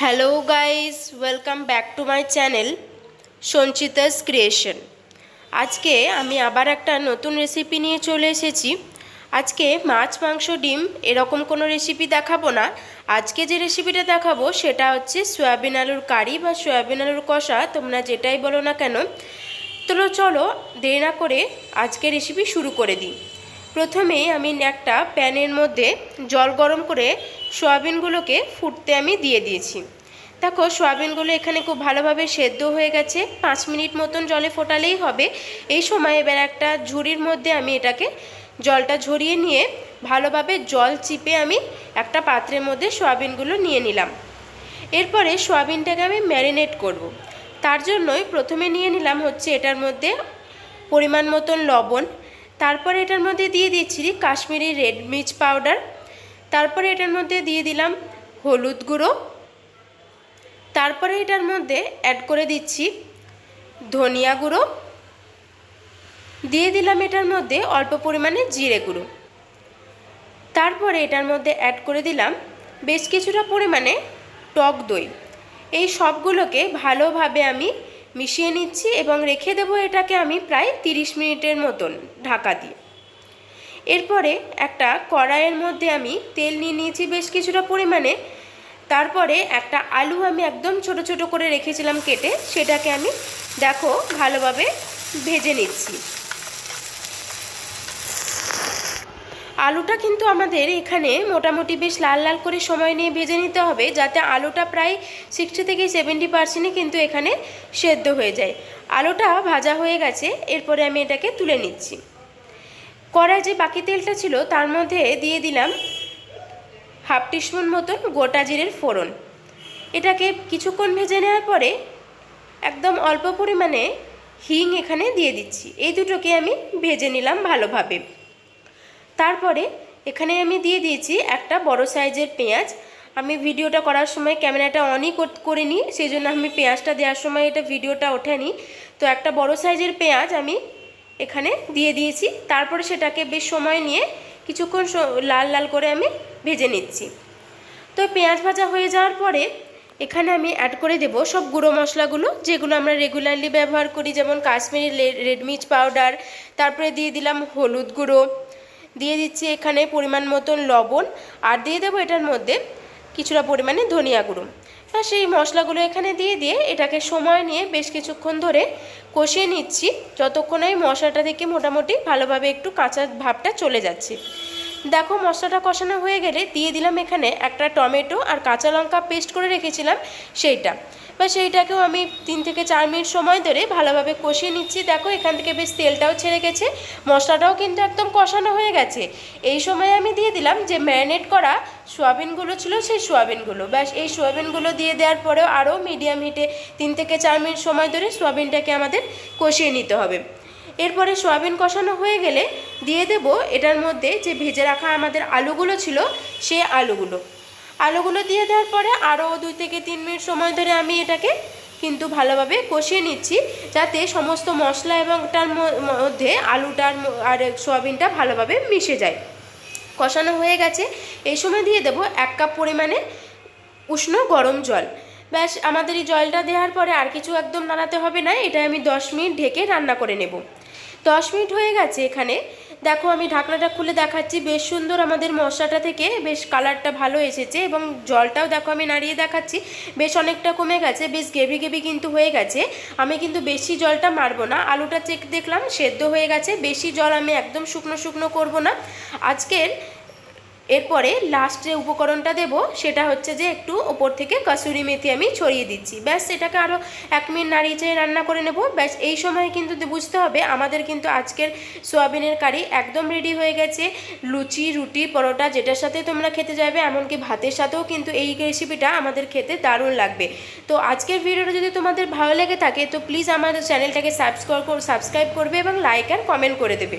Hello guys welcome back to my channel Sanchita's creation আজকে আমি আবার একটা নতুন রেসিপি নিয়ে চলে এসেছি। আজকে মাছ, মাংস, ডিম এরকম কোনো রেসিপি দেখাবো না। আজকে যে রেসিপিটা দেখাবো সেটা হচ্ছে সয়াবিন আলুর কারি বা সয়াবিন আলুর কষা, তোমরা যেটাই বলো না কেন। তো চলো দেরি না করে আজকে রেসিপি শুরু করে দিই। প্রথমে আমি একটা প্যানের মধ্যে জল গরম করে সয়াবিনগুলোকে ফুটতে আমি দিয়ে দিয়েছি। দেখো, সয়াবিনগুলো এখানে খুব ভালোভাবে সেদ্ধ হয়ে গেছে। পাঁচ মিনিট মতন জলে ফোটালেই হবে। এই সময় এবার একটা ঝুড়ির মধ্যে আমি এটাকে জলটা ঝরিয়ে নিয়ে ভালোভাবে জল চিপে আমি একটা পাত্রের মধ্যে সয়াবিনগুলো নিয়ে নিলাম। এরপরে সয়াবিনটাকে আমি ম্যারিনেট করব। তার জন্যই প্রথমে নিয়ে নিলাম হচ্ছে এটার মধ্যে পরিমাণ মতন লবণ তারপরে এটার মধ্যে দিয়ে দিচ্ছি কাশ্মীরি রেড মির্চ পাউডার। তারপরে এটার মধ্যে দিয়ে দিলাম হলুদ গুঁড়ো। তারপরে এটার মধ্যে অ্যাড করে দিচ্ছি ধনিয়া গুঁড়ো। দিয়ে দিলাম এটার মধ্যে অল্প পরিমাণে জিরে গুঁড়ো। তারপরে এটার মধ্যে অ্যাড করে দিলাম বেশ কিছুটা পরিমাণে টক দই। এই সবগুলোকে ভালোভাবে আমি মিশিয়ে নিচ্ছি এবং রেখে দেব এটাকে আমি প্রায় 30 মিনিটের মতন ঢাকা দিয়ে। এরপরে একটা কড়াইয়ের মধ্যে আমি তেল নিয়ে নিয়েছি বেশ কিছুটা পরিমাণে। তারপরে একটা আলু আমি একদম ছোট ছোট করে রেখেছিলাম কেটে, সেটাকে আমি, দেখো, ভালোভাবে ভেজে নিচ্ছি। আলুটা কিন্তু আমাদের এখানে মোটামুটি বেশ লাল লাল করে সময় নিয়ে ভেজে নিতে হবে, যাতে আলুটা প্রায় সিক্সটি থেকে সেভেন্টি পার্সেন্টই কিন্তু এখানে সেদ্ধ হয়ে যায়। আলুটা ভাজা হয়ে গেছে, এরপরে আমি এটাকে তুলে নিচ্ছি। কড়াই যে বাকি তেলটা ছিল, তার মধ্যে দিয়ে দিলাম হাফ টিস্পুন মতন গোটা জিরের ফোড়ন। এটাকে কিছুক্ষণ ভেজে নেওয়ার পরে একদম অল্প পরিমাণে হিং এখানে দিয়ে দিচ্ছি। এই দুটোকে আমি ভেজে নিলাম ভালোভাবে। তারপরে এখানে আমি দিয়ে দিয়েছি একটা বড় সাইজের পেঁয়াজ। আমি ভিডিওটা করার সময় ক্যামেরাটা অনই করে নিই সেই জন্য আমি পেঁয়াজটা দেওয়ার সময় এটা ভিডিওটা ওঠেনি। তো একটা বড় সাইজের পেঁয়াজ আমি এখানে দিয়ে দিয়েছি। তারপরে সেটাকে বেশ সময় নিয়ে কিছুক্ষণ লাল লাল করে আমি ভেজে নিচ্ছি। তো পেঁয়াজ ভাজা হয়ে যাওয়ার পরে এখানে আমি অ্যাড করে দেব সব গুঁড়ো মশলাগুলো, যেগুলো আমরা রেগুলারলি ব্যবহার করি, যেমন কাশ্মীরি রেড মির্চ পাউডার তারপরে দিয়ে দিলাম হলুদ গুঁড়ো দিয়ে দিচ্ছি এখানে পরিমাণ মতন লবণ আর দিয়ে দেবো এটার মধ্যে কিছুটা পরিমাণে ধনিয়া গুঁড়ো। হ্যাঁ সেই মশলাগুলো এখানে দিয়ে দিয়ে এটাকে সময় নিয়ে বেশ কিছুক্ষণ ধরে কষিয়ে নিচ্ছি, যতক্ষণ এই মশলাটা থেকে মোটামুটি ভালোভাবে একটু কাঁচা ভাবটা চলে যাচ্ছে। দেখো, মশলাটা কষানো হয়ে গেলে দিয়ে দিলাম এখানে একটা টমেটো আর কাঁচা লঙ্কা পেস্ট করে রেখেছিলাম সেইটা। বা সেইটাকেও আমি তিন থেকে চার মিনিট সময় ধরে ভালোভাবে কষিয়ে নিচ্ছি। দেখো, এখান থেকে বেশ তেলটাও ছেড়ে গেছে, মশলাটাও কিন্তু একদম কষানো হয়ে গেছে। এই সময় আমি দিয়ে দিলাম যে ম্যারিনেট করা সোয়াবিনগুলো ছিল, সেই সোয়াবিনগুলো। ব্যাস, এই সোয়াবিনগুলো দিয়ে দেওয়ার পরেও আরও মিডিয়াম হিটে তিন থেকে চার মিনিট সময় ধরে সোয়াবিনটাকে আমাদের কষিয়ে নিতে হবে। এরপরে সোয়াবিন কষানো হয়ে গেলে দিয়ে দেব এটার মধ্যে যে ভেজে রাখা আমাদের আলুগুলো ছিল, সেই আলুগুলো। আলুগুলো দিয়ে দেওয়ার পরে আরও দুই থেকে তিন মিনিট সময় ধরে আমি এটাকে কিন্তু ভালোভাবে কষিয়ে নিচ্ছি, যাতে সমস্ত মশলা এবং তার মধ্যে আলুটার আর সোয়াবিনটা ভালোভাবে মিশে যায়। কষানো হয়ে গেছে। এই সময় দিয়ে দেব এক কাপ পরিমাণে উষ্ণ গরম জল। ব্যাস, আমাদের এই জলটা দেওয়ার পরে আর কিছু একদম নাড়াতে হবে না এটা আমি দশ মিনিট ঢেকে রান্না করে নেব। দশ মিনিট হয়ে গেছে এখানে। দেখো, আমি ঢাকনাটা খুলে দেখাচ্ছি, বেশ সুন্দর আমাদের মশলাটা থেকে, বেশ কালারটা ভালো এসেছে এবং জলটাও দেখো আমি নাড়িয়ে দেখাচ্ছি, বেশ অনেকটা কমে গেছে, বেশ গেবি গেবি কিন্তু হয়ে গেছে। আমি কিন্তু বেশি জলটা মারবো না, আলুটা চেক দেখলাম, সেদ্ধ হয়ে গেছে, বেশি জল আমি একদম শুকনো শুকনো করব না। আজকের এরপরে লাস্ট যে উপকরণটা দেব, সেটা হচ্ছে যে একটু ওপর থেকে কাসুরি মেথি আমি ছড়িয়ে দিচ্ছি। ব্যাস, এটাকে আরও এক মিনিট নাড়িয়ে চেয়ে রান্না করে নেব। ব্যাস, এই সময় কিন্তু বুঝতে হবে আমাদের কিন্তু আজকের সোয়াবিনের কারি একদম রেডি হয়ে গেছে। লুচি, রুটি, পরোটা যেটার সাথে তোমরা খেতে যাবে, এমনকি ভাতের সাথেও কিন্তু এই রেসিপিটা আমাদের খেতে দারুণ লাগবে। তো আজকের ভিডিওটা যদি তোমাদের ভালো লেগে থাকে, তো প্লিজ আমাদের চ্যানেলটাকে সাবস্ক্রাইব সাবস্ক্রাইব করবে এবং লাইক আর কমেন্ট করে দেবে।